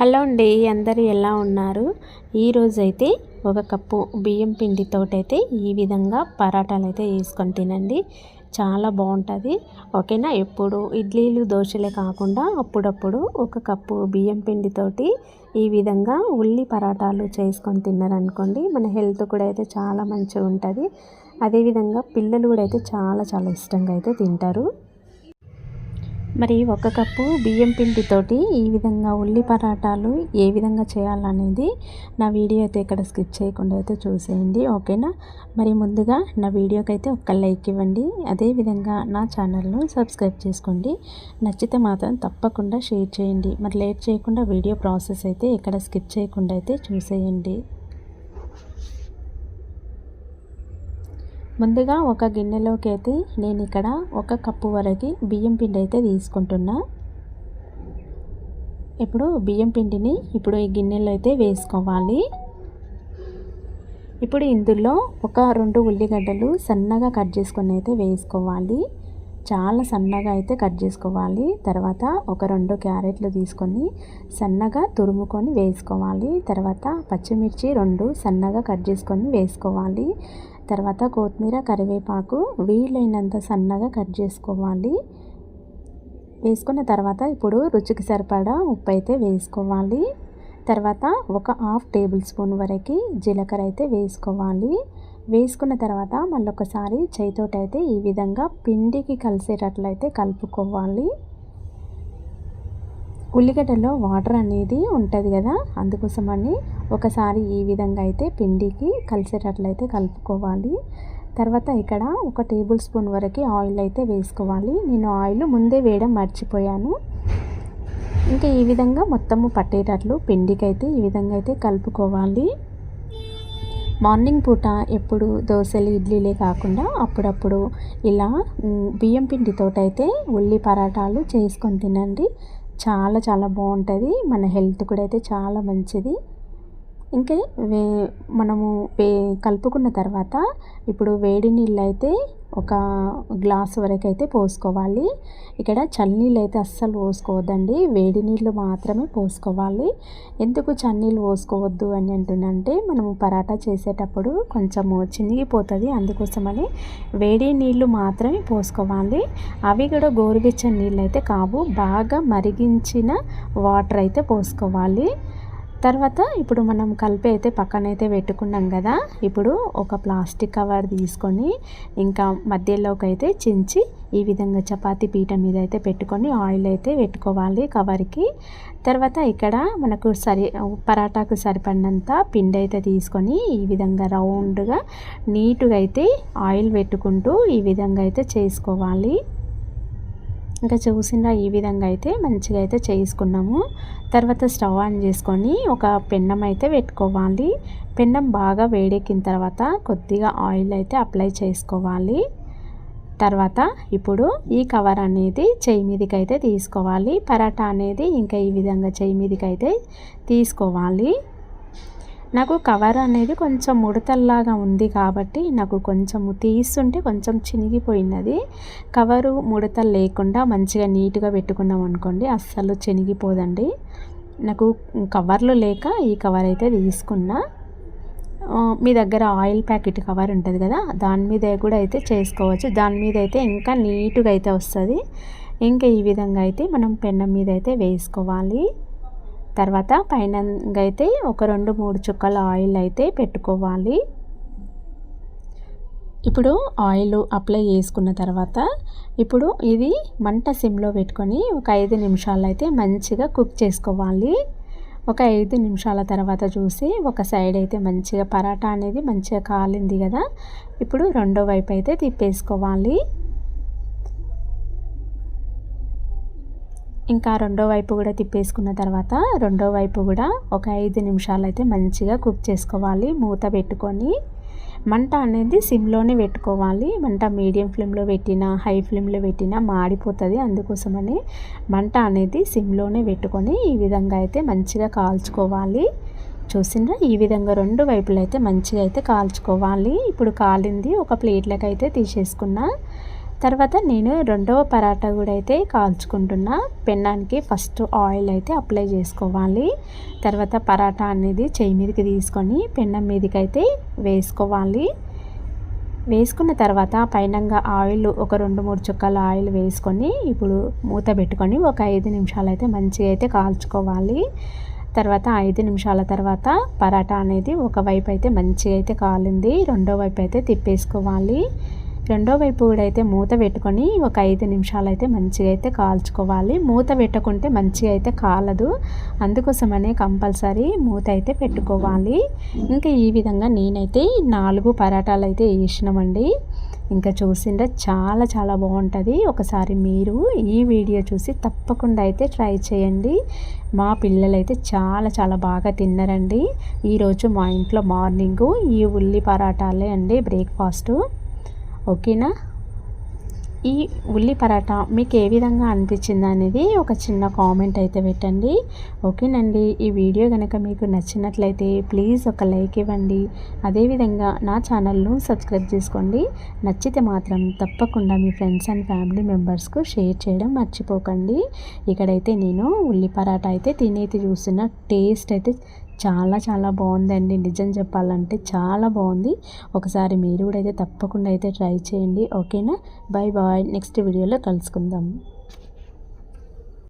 Hello అండి అందరూ ఎలా ఉన్నారు? ఈరోజైతే ఒక కప్పు బియ్యం పిండితోటైతే ఈ విధంగా పరాటాలు అయితే వేసుకొని తినండి. చాలా బాగుంటుంది. ఓకేనా? ఎప్పుడు ఇడ్లీలు దోశలే కాకుండా అప్పుడప్పుడు ఒక కప్పు బియ్యం పిండితోటి ఈ విధంగా ఉల్లి పరాటాలు చేసుకొని తిన్నారనుకోండి మన హెల్త్ కూడా అయితే చాలా మంచిగా ఉంటుంది. అదేవిధంగా పిల్లలు కూడా అయితే చాలా చాలా ఇష్టంగా అయితే తింటారు. మరి ఒక కప్పు బియ్యం పిండితోటి ఈ విధంగా ఉల్లి పరాటాలు ఏ విధంగా చేయాలనేది నా వీడియో అయితే ఇక్కడ స్కిప్ చేయకుండా అయితే చూసేయండి ఓకేనా? మరి ముందుగా నా వీడియోకి అయితే ఒక్క లైక్ ఇవ్వండి అదేవిధంగా నా ఛానల్ను సబ్స్క్రైబ్ చేసుకోండి నచ్చితే మాత్రం తప్పకుండా షేర్ చేయండి మరి లేట్ చేయకుండా వీడియో ప్రాసెస్ అయితే ఇక్కడ స్కిప్ చేయకుండా అయితే చూసేయండి. ముందుగా ఒక గిన్నెలోకి అయితే నేను ఇక్కడ ఒక కప్పు వరకు బియ్యం పిండి అయితే తీసుకుంటున్నా. ఇప్పుడు బియ్యం పిండిని ఇప్పుడు ఈ గిన్నెలో అయితే వేసుకోవాలి. ఇప్పుడు ఇందులో ఒక రెండు ఉల్లిగడ్డలు సన్నగా కట్ చేసుకొని అయితే వేసుకోవాలి. చాలా సన్నగా అయితే కట్ చేసుకోవాలి. తర్వాత ఒక రెండు క్యారెట్లు తీసుకొని సన్నగా తురుముకొని వేసుకోవాలి. తర్వాత పచ్చిమిర్చి రెండు సన్నగా కట్ చేసుకొని వేసుకోవాలి. తర్వాత కొత్తిమీర కరివేపాకు వీలైనంత సన్నగా కట్ చేసుకోవాలి. వేసుకున్న తర్వాత ఇప్పుడు రుచికి సరిపడా ఉప్పు అయితే వేసుకోవాలి. తర్వాత ఒక హాఫ్ టేబుల్ స్పూన్ వరకు జీలకర్ర అయితే వేసుకోవాలి. వేసుకున్న తర్వాత మళ్ళీ ఒకసారి అయితే ఈ విధంగా పిండికి కలిసేటట్లయితే కలుపుకోవాలి. ఉల్లిగడ్డలో వాటర్ అనేది ఉంటుంది కదా అందుకోసమని ఒకసారి ఈ విధంగా అయితే పిండికి కలిసేటట్లయితే కలుపుకోవాలి. తర్వాత ఇక్కడ ఒక టేబుల్ స్పూన్ వరకు ఆయిల్ అయితే వేసుకోవాలి. నేను ఆయిల్ ముందే వేయడం మర్చిపోయాను. ఇంకా ఈ విధంగా మొత్తము పట్టేటట్లు పిండికి అయితే ఈ విధంగా అయితే కలుపుకోవాలి. మార్నింగ్ పూట ఎప్పుడు దోశలు ఇడ్లీలే కాకుండా అప్పుడప్పుడు ఇలా బియ్యం పిండితోటైతే ఉల్లి పరాటాలు చేసుకొని తినండి. చాలా చాలా బాగుంటుంది. మన హెల్త్ కూడా అయితే చాలా మంచిది. ఇంకా వే మనము వే కలుపుకున్న తర్వాత ఇప్పుడు వేడి నీళ్ళు అయితే ఒక గ్లాస్ వరకు అయితే పోసుకోవాలి. ఇక్కడ చన్నీళ్ళు అయితే అస్సలు పోసుకోవద్దండి. వేడి నీళ్ళు మాత్రమే పోసుకోవాలి. ఎందుకు చన్నీళ్ళు పోసుకోవద్దు అని అంటుందంటే మనము పరాటా చేసేటప్పుడు కొంచెము చినిగిపోతుంది. అందుకోసమని వేడి నీళ్ళు మాత్రమే పోసుకోవాలి. అవి కూడా గోరువెచ్చని నీళ్ళు అయితే కావు. బాగా మరిగించిన వాటర్ అయితే పోసుకోవాలి. తర్వాత ఇప్పుడు మనం కలిపి అయితే పక్కనైతే పెట్టుకున్నాం కదా ఇప్పుడు ఒక ప్లాస్టిక్ కవర్ తీసుకొని ఇంకా మధ్యలోకి అయితే చించి ఈ విధంగా చపాతి పీట మీద అయితే పెట్టుకొని ఆయిల్ అయితే పెట్టుకోవాలి కవర్కి. తర్వాత ఇక్కడ మనకు సరి పరాటాకు సరిపడినంత పిండి అయితే తీసుకొని ఈ విధంగా రౌండ్గా నీట్గా అయితే ఆయిల్ పెట్టుకుంటూ ఈ విధంగా అయితే చేసుకోవాలి. ఇంకా చూసినా ఈ విధంగా అయితే మంచిగా అయితే చేసుకున్నాము. తర్వాత స్టవ్ ఆన్ చేసుకొని ఒక పెన్నం అయితే పెట్టుకోవాలి. పెన్నం బాగా వేడెక్కిన తర్వాత కొద్దిగా ఆయిల్ అయితే అప్లై చేసుకోవాలి. తర్వాత ఇప్పుడు ఈ కవర్ అనేది చెయ్యి మీదకి అయితే తీసుకోవాలి. పరాటా అనేది ఇంకా ఈ విధంగా చెయ్యి మీదకి అయితే తీసుకోవాలి. నాకు కవర్ అనేది కొంచెం ముడతల్లాగా ఉంది కాబట్టి నాకు కొంచెం తీస్తుంటే కొంచెం చినిగిపోయినది. కవరు ముడతలు లేకుండా మంచిగా నీట్గా పెట్టుకున్నాం అనుకోండి అస్సలు చినిగిపోదండి. నాకు కవర్లు లేక ఈ కవర్ అయితే తీసుకున్నా. మీ దగ్గర ఆయిల్ ప్యాకెట్ కవర్ ఉంటుంది కదా దాని మీద కూడా అయితే చేసుకోవచ్చు. దాని మీద అయితే ఇంకా నీట్గా అయితే వస్తుంది. ఇంకా ఈ విధంగా అయితే మనం పెన్నం మీద అయితే వేసుకోవాలి. తర్వాత పైన అయితే ఒక రెండు మూడు చుక్కల ఆయిల్ అయితే పెట్టుకోవాలి. ఇప్పుడు ఆయిల్ అప్లై చేసుకున్న తర్వాత ఇప్పుడు ఇది మంట సిమ్లో పెట్టుకొని ఒక ఐదు నిమిషాలు అయితే మంచిగా కుక్ చేసుకోవాలి. ఒక ఐదు నిమిషాల తర్వాత చూసి ఒక సైడ్ అయితే మంచిగా పరాటా అనేది మంచిగా కాలింది కదా. ఇప్పుడు రెండో వైపు అయితే తిప్పేసుకోవాలి. ఇంకా రెండో వైపు కూడా తిప్పేసుకున్న తర్వాత రెండో వైపు కూడా ఒక ఐదు నిమిషాలు అయితే మంచిగా కుక్ చేసుకోవాలి. మూత పెట్టుకొని మంట అనేది సిమ్లోనే పెట్టుకోవాలి. మంట మీడియం ఫ్లేమ్లో పెట్టినా హై ఫ్లేమ్లో పెట్టినా మాడిపోతుంది. అందుకోసమని మంట అనేది సిమ్లోనే పెట్టుకొని ఈ విధంగా అయితే మంచిగా కాల్చుకోవాలి. చూసిండ్రా? ఈ విధంగా రెండు వైపులు అయితే మంచిగా అయితే కాల్చుకోవాలి. ఇప్పుడు కాలింది ఒక ప్లేట్లకు అయితే తీసేసుకున్నా. తర్వాత నేను రెండవ పరాటా కూడా అయితే కాల్చుకుంటున్నా. పెన్నానికి ఫస్ట్ ఆయిల్ అయితే అప్లై చేసుకోవాలి. తర్వాత పరాటా అనేది చెయ్యి మీదకి తీసుకొని పెన్నం మీదకి అయితే వేసుకోవాలి. వేసుకున్న తర్వాత పైనంగా ఆయిల్ ఒక రెండు మూడు చుక్కల ఆయిల్ వేసుకొని ఇప్పుడు మూత పెట్టుకొని ఒక ఐదు నిమిషాలు అయితే మంచిగా అయితే కాల్చుకోవాలి. తర్వాత ఐదు నిమిషాల తర్వాత పరాటా అనేది ఒకవైపు అయితే మంచిగా అయితే కాలింది. రెండో వైపు అయితే తిప్పేసుకోవాలి. రెండో వైపు కూడా అయితే మూత పెట్టుకొని ఒక ఐదు నిమిషాలు అయితే మంచిగా అయితే కాల్చుకోవాలి. మూత పెట్టకుంటే మంచిగా అయితే కాలదు. అందుకోసమనే కంపల్సరీ మూత అయితే పెట్టుకోవాలి. ఇంకా ఈ విధంగా నేనైతే నాలుగు పరాటాలు అయితే వేసినామండి. ఇంకా చూసిండే చాలా చాలా బాగుంటుంది. ఒకసారి మీరు ఈ వీడియో చూసి తప్పకుండా అయితే ట్రై చేయండి. మా పిల్లలైతే చాలా చాలా బాగా తిన్నారండి. ఈరోజు మా ఇంట్లో మార్నింగు ఈ ఉల్లి పరాటాలే అండి బ్రేక్ఫాస్టు. ఓకేనా? ఈ ఉల్లి పరాటా మీకు ఏ విధంగా అనిపించింది అనేది ఒక చిన్న కామెంట్ అయితే పెట్టండి. ఓకేనండి ఈ వీడియో కనుక మీకు నచ్చినట్లయితే ప్లీజ్ ఒక లైక్ ఇవ్వండి. అదేవిధంగా నా ఛానల్ను సబ్స్క్రైబ్ చేసుకోండి. నచ్చితే మాత్రం తప్పకుండా మీ ఫ్రెండ్స్ అండ్ ఫ్యామిలీ మెంబర్స్కు షేర్ చేయడం మర్చిపోకండి. ఇక్కడైతే నేను ఉల్లి పరాటా అయితే తినేది చూస్తున్న టేస్ట్ అయితే చాలా చాలా బాగుందండి. నిజం చెప్పాలంటే చాలా బాగుంది. ఒకసారి మీరు కూడా అయితే తప్పకుండా అయితే ట్రై చేయండి. ఓకేనా? బాయ్ బాయ్ నెక్స్ట్ వీడియోలో కలుసుకుందాం.